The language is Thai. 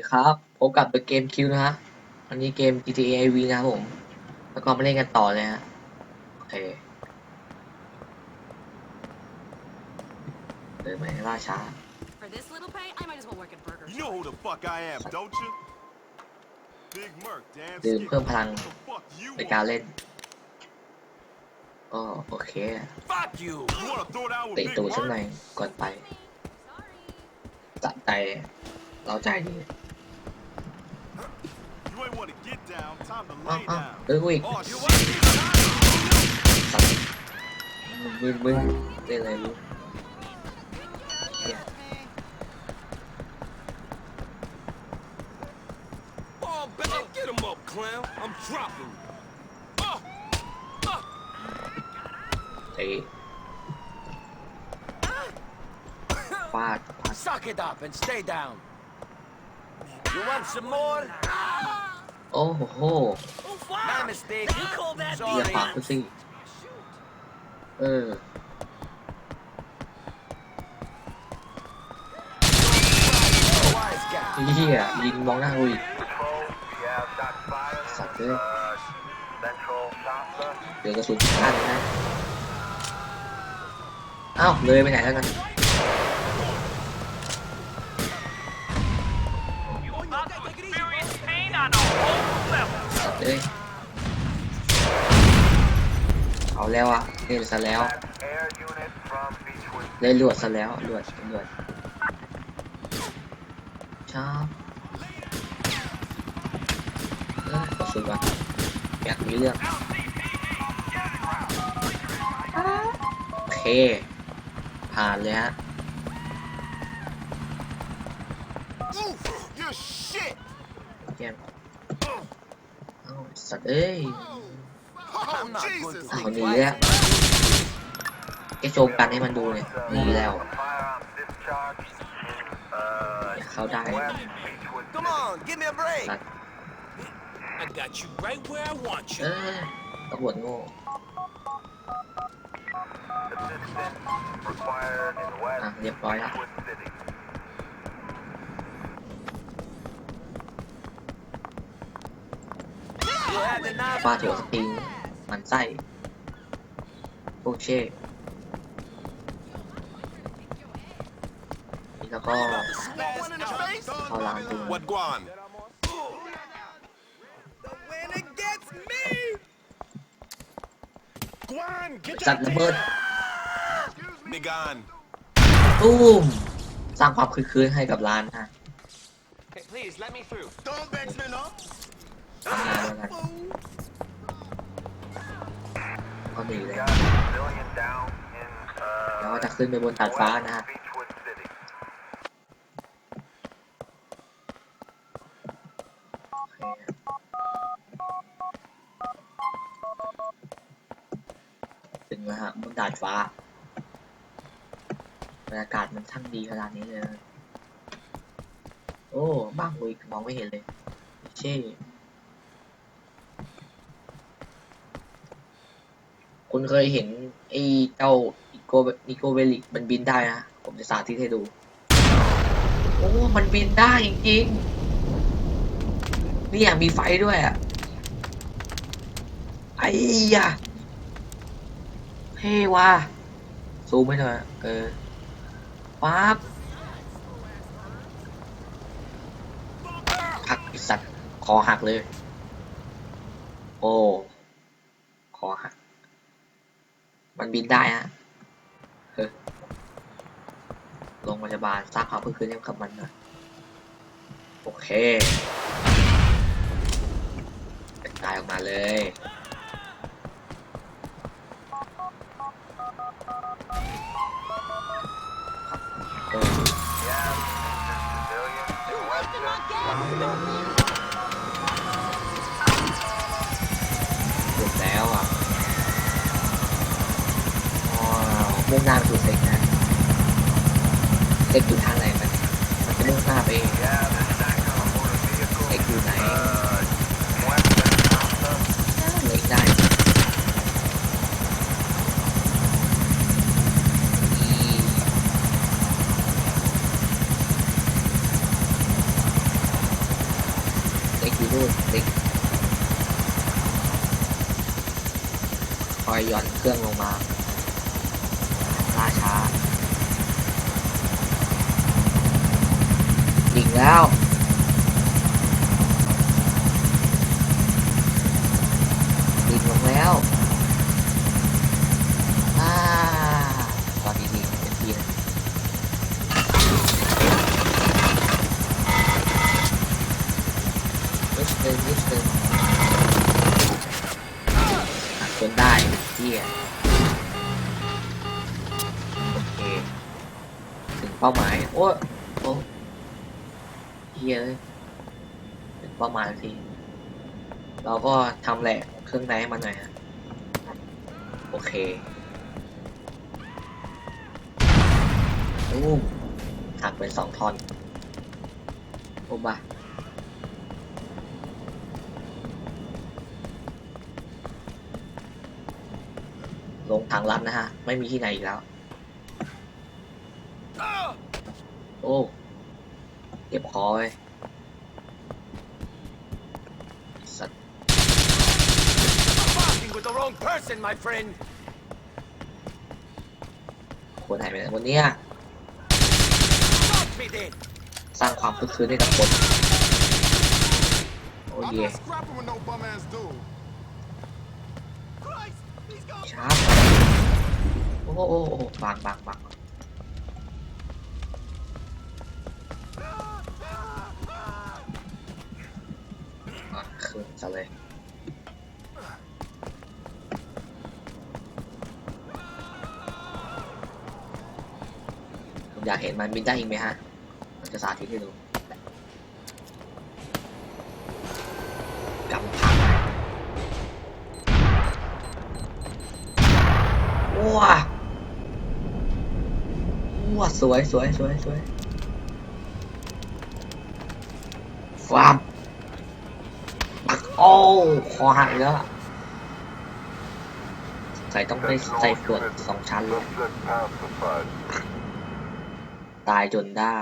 ดีครับพบกับเกมคิวนะฮะวันนี้เกม GTA V นะครับผม แล้วก็มาเล่นกันต่อเลยฮะโอเคเดินไปให้ล่าช้า For this little pay, I might as well work at Burger You know who the fuck I am, don't you? Big Merc, damn ดื่ม skit. เพิ่มพลัง What the fuck you ในการ want? เล่นก็โอเค Fuck you! You wanna throw down with ติด Big ตูดสักหน่อย Merc? ก่อนไป Sorry. จัดใจเราใจดี want to get down, time to lay down. Ơ ui. Bên bên tên này luôn. Get him up, clown. I'm dropping. Uh. uh. Hey. Uh. Fuck. Suck it up and stay down. You want some more? โอ้โห My mistake. You call that อย่า Sorry. ฝากกูสิเออ Wise guy. เฮียยิงมองหน้ากูอีก สัตว์เลยเดี๋ยวกระสุนพลาดเลยนะ อ้าว เลยไปไหนแล้วกันสัตว์ เลย เอาแล้วอะเล่นซะแล้วเล่นลวดซะแล้วหลวดหลวดชอบเออกระสุนวะอยากมีเรื่องโอเคผ่านเลยฮะ Oof, you're shit! เยี่ยมเอ้า สัตว์เอ้ย Oh, I'm not going Jesus! to อ้าว be หนีแล้ว quiet. แกโจมกันให้มันดูเนี่ยหนีแล้วอย่าเข้าได้ Come on, give me a break. สัตว์ I got you right where I want เอ you. อตำรวจโง่อะเรียบร้อยแล้ว ฟาดหัวสปริงหมันไส้พวกเช่นี่แล้วก็ Smack one in the face? เข้าร้านดู What guan? When it gets me. Guan, get สัตว์ระเบิด Me gone. ตุ้มสร้างความคึกคืนให้กับร้านฮะ Hey, please let me through. Don't vex me, no? ทำงานแล้วกันก็หนีเลยแล้วก็จะ ขึ้นไปบนดาดฟ้านะฮะถึงแล้วฮะบนดาดฟ้าบรรยากาศมันช่างดีขนาดนี้เลยโอ้บ้างมุยมองไม่เห็นเลยเช่คุณเคยเห็นไอ้เจ้า โกอีโกเวลิกมันบินได้นะ ผมจะสาธิตให้ดู โอ้ มันบินได้จริงๆนี่อยากมีไฟด้วยอะ ไอ้ยะเท่ว่ะซูมไม่เถอะเออปั๊บหักสัตว์คอหักเลย โอ้ คอหัก มันบินได้ฮะเออโรงพยาบาลสร้างความพึกคืนให้กับมันนะโอเคกระจายออกมาเลยเออหยุดแล้วอะว้าวมุ่งหน้าไปสู่เซ็ก เซ็กอยู่ทางไหนมันมันจะมุ่งหน้าไปเองเซ็กอยู่ไหนเล็กได้นี่อยู่นู่นติ๊กคอยย่อนเครื่องลงมาช้าดิ่ง แล้วดิ่งลงแล้วอ่าตอนดีๆเป็นทีนะนิดนึงนิดนึงหักจนได้เที่ยโอเค ถึงเป้าหมาย โอ้โอ้ เฮียเลยถึงเป้าหมายที เราก็ทำแหละเครื่องในให้มันหน่อยฮะโอเคอู้หักเป็นสองท่อนโอ้บะลงทางลัดนะฮะ ไม่มีที่ไหนอีกแล้ว โอ้ เก็บคอไว้สัตว์ Fucking with the wrong person, my friend. ควรหายไปไหนวันเนี้ย Stop me then. สร้างความคึกคืนให้กับคน โอ้ I'm เย่ not scrapping with no bum ass dude. Christ, he's gone. ชาร์จโอ้โหโอ้โหบางบางบางอะ คืนซะเลยอยากเห็นมันบินได้อีกไหมฮะมันจะสาธิตให้ดูกำพังว้าว้าสวยสวยสวยสวยฟาร์มปัก โอ้คอหักอีกแล้วอะใส่ต้องไปใส่เกลือสองชั้นเลย ตายจนได้